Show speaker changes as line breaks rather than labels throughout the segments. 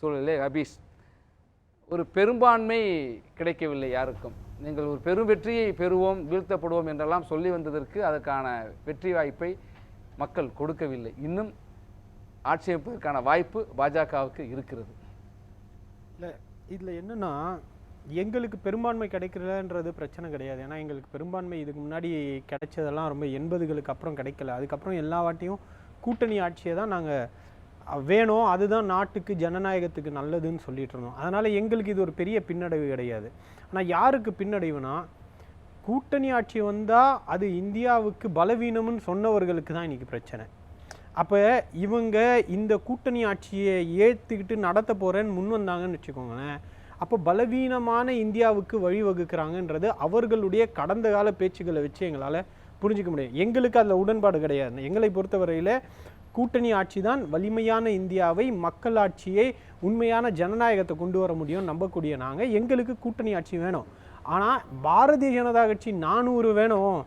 சூழலே அபீஸ். ஒரு பெரும்பான்மை கிடைக்கவில்லை யாருக்கும். நீங்கள் ஒரு பெரும் வெற்றியை பெறுவோம் வீழ்த்தப்படுவோம் என்றெல்லாம் சொல்லி வந்ததற்கு அதற்கான வெற்றி வாய்ப்பை மக்கள் கொடுக்கவில்லை. இன்னும் ஆட்சியமைப்பதற்கான வாய்ப்பு பாஜகவுக்கு இருக்கிறது.
இல்லை இதில் என்னென்னா எங்களுக்கு பெரும்பான்மை கிடைக்கலன்றது பிரச்சனை கிடையாது. ஏன்னா எங்களுக்கு பெரும்பான்மை இதுக்கு முன்னாடி கிடைச்சதெல்லாம் ரொம்ப எண்பதுகளுக்கு அப்புறம் கிடைக்கல. அதுக்கப்புறம் எல்லா வாட்டியும் கூட்டணி ஆட்சியை தான் நாங்கள் வேணும். அதுதான் நாட்டுக்கு ஜனநாயகத்துக்கு நல்லதுன்னு சொல்லிட்டு இருந்தோம். அதனால் எங்களுக்கு இது ஒரு பெரிய பின்னடைவு கிடையாது. ஆனால் யாருக்கு பின்னடைவுனா கூட்டணி ஆட்சி வந்தால் அது இந்தியாவுக்கு பலவீனம்னு சொன்னவர்களுக்கு தான் இன்றைக்கி பிரச்சனை. அப்போ இவங்க இந்த கூட்டணி ஆட்சியை ஏற்றுக்கிட்டு நடத்த போகிறேன்னு முன் வந்தாங்கன்னு வச்சுக்கோங்களேன். அப்போ பலவீனமான இந்தியாவுக்கு வழிவகுக்கிறாங்கன்றது அவர்களுடைய கடந்த கால பேச்சுக்களை வச்சு எங்களால் புரிஞ்சுக்க முடியும். எங்களுக்கு அதில் உடன்பாடு கிடையாது. எங்களை பொறுத்தவரையில் கூட்டணி ஆட்சி தான் வலிமையான இந்தியாவை மக்கள் ஆட்சியை உண்மையான ஜனநாயகத்தை கொண்டு வர முடியும் நம்பக்கூடிய நாங்கள் எங்களுக்கு கூட்டணி ஆட்சி வேணும். ஆனால் பாரதிய ஜனதா கட்சி நானூறு வேணும்.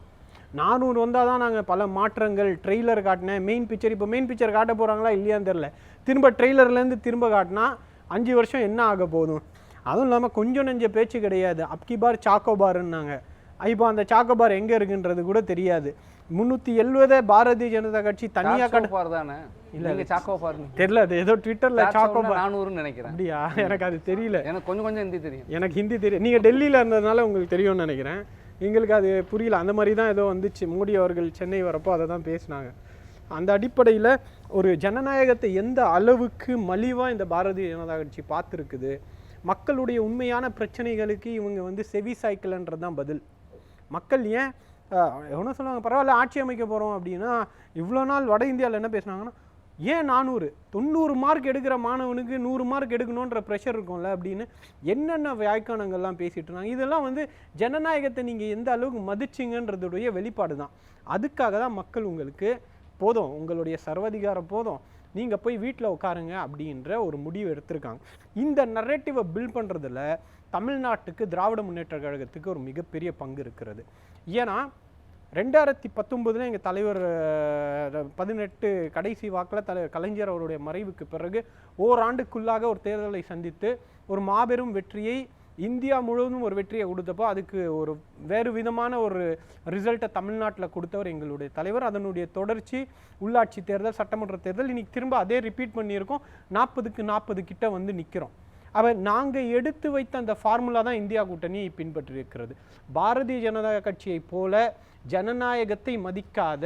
நானூறு வந்தால் தான் நாங்கள் பல மாற்றங்கள் ட்ரெய்லர் காட்டினேன். மெயின் பிக்சர் இப்போ மெயின் பிக்சர் காட்ட போகிறாங்களா இல்லையான்னு தெரில திரும்ப ட்ரெய்லர்லேருந்து திரும்ப காட்டினா அஞ்சு வருஷம் என்ன ஆக போதும்? அதுவும் இல்லாமல் கொஞ்சம் நெஞ்ச பேச்சு கிடையாது. அப்கி பார் சாக்கோபார்ன்னாங்க. இப்போ அந்த சாக்கோபார் எங்கே இருக்குன்றது கூட தெரியாது. முந்நூற்றி எழுவதை பாரதிய ஜனதா கட்சி தனியாக கட்ட
சாக்கோ பார் தானே? இல்ல சாக்கோ பாருங்க
தெரில அது ஏதோ ட்விட்டரில் சாக்கோபார்
நானூறுன்னு நினைக்கிறேன்.
அப்படியா? எனக்கு அது தெரியல.
எனக்கு கொஞ்சம் கொஞ்சம் ஹிந்தி தெரியும்.
எனக்கு ஹிந்தி தெரியும் நீங்கள் டெல்லியில் இருந்ததுனால உங்களுக்கு தெரியும்னு நினைக்கிறேன். எங்களுக்கு அது புரியல. அந்த மாதிரி தான் ஏதோ வந்துச்சு. மோடி அவர்கள் சென்னை வரப்போ அதை தான் பேசினாங்க. அந்த அடிப்படையில் ஒரு ஜனநாயகத்தை எந்த அளவுக்கு மலிவாக இந்த பாரதிய ஜனதா கட்சி பார்த்துருக்குது? மக்களுடைய உண்மையான பிரச்சனைகளுக்கு இவங்க வந்து செவி சைக்கிள்ன்றது தான் பதில். மக்கள் ஏன் எவனோ சொல்லுவாங்க பரவாயில்ல ஆட்சி அமைக்க போகிறோம் அப்படின்னா இவ்வளோ நாள் வட இந்தியாவில் என்ன பேசுனாங்கன்னா ஏன் நானூறு? தொண்ணூறு மார்க் எடுக்கிற மாணவனுக்கு நூறு மார்க் எடுக்கணுன்ற ப்ரெஷர் இருக்கும்ல அப்படின்னு என்னென்ன வியாய்க்கானங்கள்லாம் பேசிகிட்டு இருந்தாங்க. இதெல்லாம் வந்து ஜனநாயகத்தை நீங்கள் எந்த அளவுக்கு மதிச்சிங்கன்றதுடைய வெளிப்பாடு தான். அதுக்காக தான் மக்கள் உங்களுக்கு போதும் உங்களுடைய சர்வதிகாரம் போதும் நீங்கள் போய் வீட்டில் உட்காருங்க அப்படின்ற ஒரு முடிவு எடுத்திருக்காங்க. இந்த நரேட்டிவை பில்ட் பண்ணுறதுல தமிழ்நாட்டுக்கு திராவிட முன்னேற்ற கழகத்துக்கு ஒரு மிகப்பெரிய பங்கு இருக்கிறது. ஏன்னா ரெண்டாயிரத்தி பத்தொன்பதுல எங்கள் தலைவர் பதினெட்டு கடைசி வாக்கில் தலைவர் கலைஞர் அவருடைய மறைவுக்கு பிறகு ஓராண்டுக்குள்ளாக ஒரு தேர்தலை சந்தித்து ஒரு மாபெரும் வெற்றியை இந்தியா முழுவதும் ஒரு வெற்றியை கொடுத்தப்போ அதுக்கு ஒரு வேறு விதமான ஒரு ரிசல்ட்டை தமிழ்நாட்டில் கொடுத்தவர் எங்களுடைய தலைவர். அதனுடைய தொடர்ச்சி உள்ளாட்சி தேர்தல் சட்டமன்ற தேர்தல் இன்னைக்கு திரும்ப அதே ரிப்பீட் பண்ணியிருக்கோம். நாற்பதுக்கு நாற்பது கிட்ட வந்து நிற்கிறோம் அவர் நாங்கள் எடுத்து வைத்த அந்த ஃபார்முலா தான் இந்தியா கூட்டணி பின்பற்றி இருக்கிறது பாரதிய ஜனதா கட்சியைப் போல ஜனநாயகத்தை மதிக்காத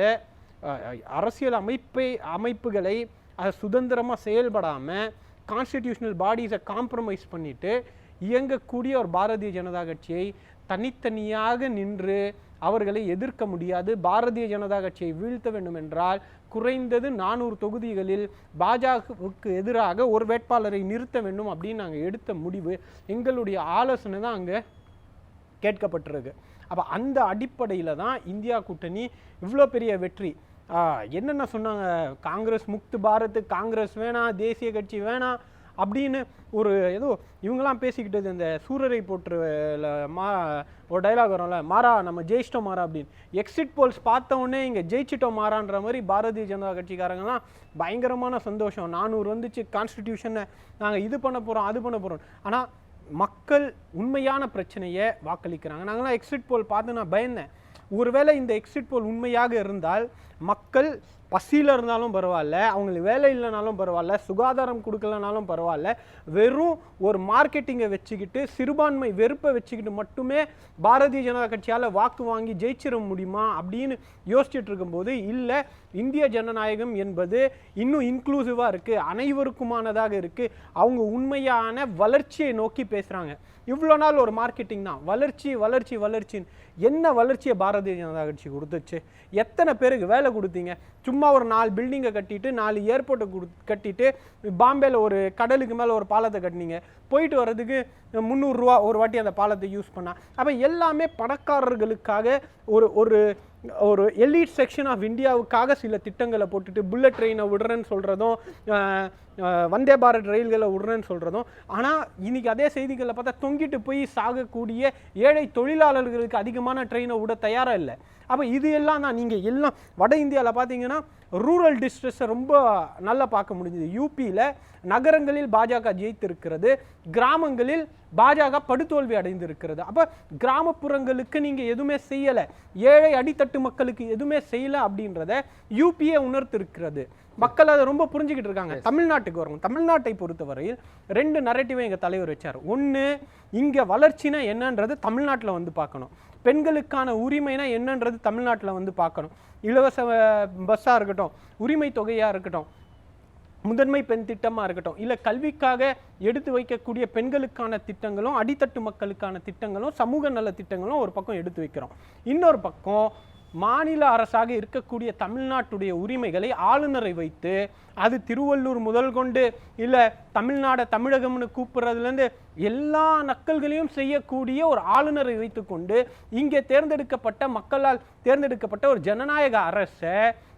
அரசியல் அமைப்பை அமைப்புகளை அதை சுதந்திரமாக செயல்படாமல் கான்ஸ்டிடியூஷனல் பாடிஸை காம்ப்ரமைஸ் பண்ணிவிட்டு இயங்கக்கூடிய ஒரு பாரதிய ஜனதா கட்சியை தனித்தனியாக நின்று அவர்களை எதிர்க்க முடியாது. பாரதிய ஜனதா கட்சியை வீழ்த்த வேண்டும் என்றால் குறைந்தது நானூறு தொகுதிகளில் பாஜகவுக்கு எதிராக ஒரு வேட்பாளரை நிறுத்த வேண்டும் அப்படின்னு நாங்கள் எடுத்த முடிவு. எங்களுடைய ஆலோசனை தான் அங்கே கேட்கப்பட்டிருக்கு. அப்போ அந்த அடிப்படையில் தான் இந்தியா கூட்டணி இவ்வளோ பெரிய வெற்றி. என்னென்ன சொன்னாங்க? காங்கிரஸ் முக்து பாரத் காங்கிரஸ் வேணாம் தேசிய கட்சி வேணாம் அப்படின்னு ஒரு ஏதோ இவங்கெல்லாம் பேசிக்கிட்டது இந்த சூரரை போற்றுல மா ஒரு டைலாக் வரும்ல மாறா நம்ம ஜெயிச்சிட்டோம் மாறா அப்படின்னு. எக்ஸிட் போல்ஸ் பார்த்த இங்கே ஜெயிச்சிட்டோம் மாறான்ற மாதிரி பாரதிய ஜனதா கட்சிக்காரங்கலாம் பயங்கரமான சந்தோஷம். நானூறு வந்துச்சு கான்ஸ்டிடியூஷனை நாங்கள் இது பண்ண போகிறோம் அது பண்ண போகிறோம் ஆனால் மக்கள் உண்மையான பிரச்சனையை வாக்களிக்கிறாங்க. நாங்களாம் எக்ஸிட் போல் பார்த்து நான் பயந்தேன். ஒருவேளை இந்த எக்ஸிட் போல் உண்மையாக இருந்தால் மக்கள் பசியில் இருந்தாலும் பரவாயில்ல அவங்களுக்கு வேலை இல்லைனாலும் பரவாயில்ல சுகாதாரம் கொடுக்கலனாலும் பரவாயில்ல வெறும் ஒரு மார்க்கெட்டிங்கை வச்சுக்கிட்டு சிறுபான்மை வெறுப்பை வச்சுக்கிட்டு மட்டுமே பாரதிய ஜனதா கட்சியால் வாக்கு வாங்கி ஜெயிச்சிட முடியுமா அப்படின்னு யோசிச்சுட்டு இருக்கும்போது இல்லை இந்திய ஜனநாயகம் என்பது இன்னும் இன்க்ளூசிவாக இருக்குது அனைவருக்குமானதாக இருக்குது அவங்க உண்மையான வளர்ச்சியை நோக்கி பேசுகிறாங்க இவ்வளோ நாள் ஒரு மார்க்கெட்டிங் தான் வளர்ச்சி வளர்ச்சி வளர்ச்சின்னு. என்ன வளர்ச்சியை பாரதிய ஜனதா கட்சி கொடுத்துச்சு? எத்தனை பேருக்கு வேலை கொடுத்தீங்க? சும்மா சும்மா ஒரு நாலு பில்டிங்கை கட்டிட்டு நாலு ஏர்போர்ட்டை கொடு கட்டிட்டு பாம்பேயில் ஒரு கடலுக்கு மேலே ஒரு பாலத்தை கட்டினீங்க. போயிட்டு வர்றதுக்கு முந்நூறுரூவா ஒரு வாட்டி அந்த பாலத்தை யூஸ் பண்ணால் அப்போ எல்லாமே பணக்காரர்களுக்காக ஒரு ஒரு ஒரு எலீட் செக்ஷன் ஆஃப் இந்தியாவுக்காக சில திட்டங்களை போட்டுட்டு புல்லட் ட்ரெயினை விடுறேன்னு சொல்கிறதும் வந்தே பாரத் ரயில்களை விடுறேன்னு சொல்கிறதும் ஆனால் இன்றைக்கி அதே செய்திகளில் பார்த்தா தொங்கிட்டு போய் சாகக்கூடிய ஏழை தொழிலாளர்களுக்கு அதிகமான ட்ரெயினை விட தயாராக இல்லை. அப்போ இது எல்லாம் தான். நீங்கள் எல்லாம் வட இந்தியாவில் பார்த்தீங்கன்னா ரூரல் டிஸ்ட்ரிக்ஸை ரொம்ப நல்லா பார்க்க முடிஞ்சுது. யூபியில் நகரங்களில் பாஜக ஜெயித்திருக்கிறது கிராமங்களில் பாஜக படுதோல்வி அடைந்திருக்கிறது. அப்போ கிராமப்புறங்களுக்கு நீங்கள் எதுவுமே செய்யலை. ஏழை அடித்தட்டு மக்களுக்கு எதுவுமே செய்யலை அப்படின்றத யூபியே உணர்த்திருக்கிறது. மக்கள் அதை ரொம்ப புரிஞ்சுக்கிட்டு இருக்காங்க. தமிழ்நாட்டுக்கு வரும் தமிழ்நாட்டை பொறுத்தவரையில் ரெண்டு நரேட்டிவை எங்கள் தலைவர் வச்சார். ஒன்று இங்கே வளர்ச்சினா என்னன்றது தமிழ்நாட்டில் வந்து பார்க்கணும். பெண்களுக்கான உரிமைனா என்னன்றது தமிழ்நாட்டில் வந்து பார்க்கணும். இலவச பஸ்ஸாக இருக்கட்டும் உரிமை தொகையாக இருக்கட்டும் முதன்மை பெண் திட்டமாக இருக்கட்டும் இல்லை கல்விக்காக எடுத்து வைக்கக்கூடிய பெண்களுக்கான திட்டங்களும் அடித்தட்டு மக்களுக்கான திட்டங்களும் சமூக நல திட்டங்களும் ஒரு பக்கம் எடுத்து வைக்கிறோம். இன்னொரு பக்கம் மாநில அரசாக இருக்கக்கூடிய தமிழ்நாட்டுடைய உரிமைகளை ஆளுநரை வைத்து அது திருவள்ளூர் முதல் கொண்டு இல்லை தமிழ்நாட தமிழகம்னு கூப்பிட்றதுலேருந்து எல்லா நக்கல்களையும் செய்யக்கூடிய ஒரு ஆளுநரை வைத்துக்கொண்டு இங்கே தேர்ந்தெடுக்கப்பட்ட மக்களால் தேர்ந்தெடுக்கப்பட்ட ஒரு ஜனநாயக அரசை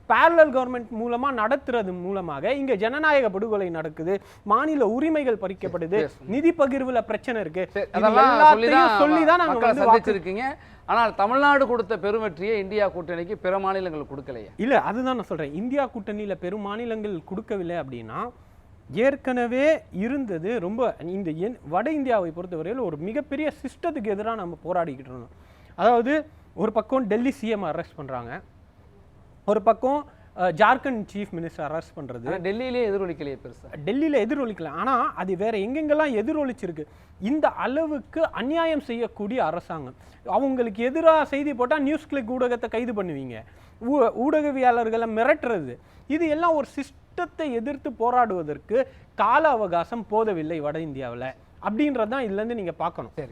பேரலல் கவர்மெண்ட் மூலமா நடத்துறது மூலமாக இங்க ஜனநாயக படுகொலை நடக்குது. மாநில உரிமைகள் பறிக்கப்படுது. நிதி பகிர்வுல பிரச்சனை இருக்கு. சொல்லி தான் நாங்க
மக்களை
வந்து வாக்கு-
சந்திச்சிருக்கீங்க. ஆனால் தமிழ்நாடு கொடுத்த பெருவெற்றியை இந்தியா கூட்டணிக்கு பிற மாநிலங்கள் கொடுக்கலையே.
இல்ல அதுதான் நான் சொல்றேன். இந்தியா கூட்டணியில பெரும் மாநிலங்கள் கொடுக்கவில்லை அப்படின்னா ஏற்கனவே இருந்தது ரொம்ப இந்த என்- வட இந்தியாவை பொறுத்தவரையில் ஒரு மிகப்பெரிய சிஸ்டத்துக்கு எதிராக நம்ம போராடிக்கிட்டு இருந்தோம். அதாவது ஒரு பக்கம் டெல்லி சிஎம் அரெஸ்ட் பண்றாங்க. ஒரு பக்கம் ஜார்க்கண்ட் சீஃப் மினிஸ்டர் அரெஸ்ட் பண்றது.
ஆனா டெல்லியிலே எதிரொலிக்கலையே பெருசா?
டெல்லியில் எதிரொலிக்கல. ஆனால் அது வேற எங்கெங்கெல்லாம் எதிரொலிச்சிருக்கு இந்த அளவுக்கு அநியாயம் செய்யக்கூடிய அரசாங்கம். அவங்களுக்கு எதிராக செய்தி போட்டால் நியூஸ் கிளிக் ஊடகத்தை கைது பண்ணுவீங்க. ஊ- ஊடகவியாளர்களை மிரட்டுறது. இது எல்லாம் ஒரு சிஸ்டத்தை எதிர்த்து போராடுவதற்கு கால அவகாசம் போதவில்லை வட இந்தியாவில். அப்படின்றது தான் இதுலேருந்து நீங்கள் பார்க்கணும்.
சரி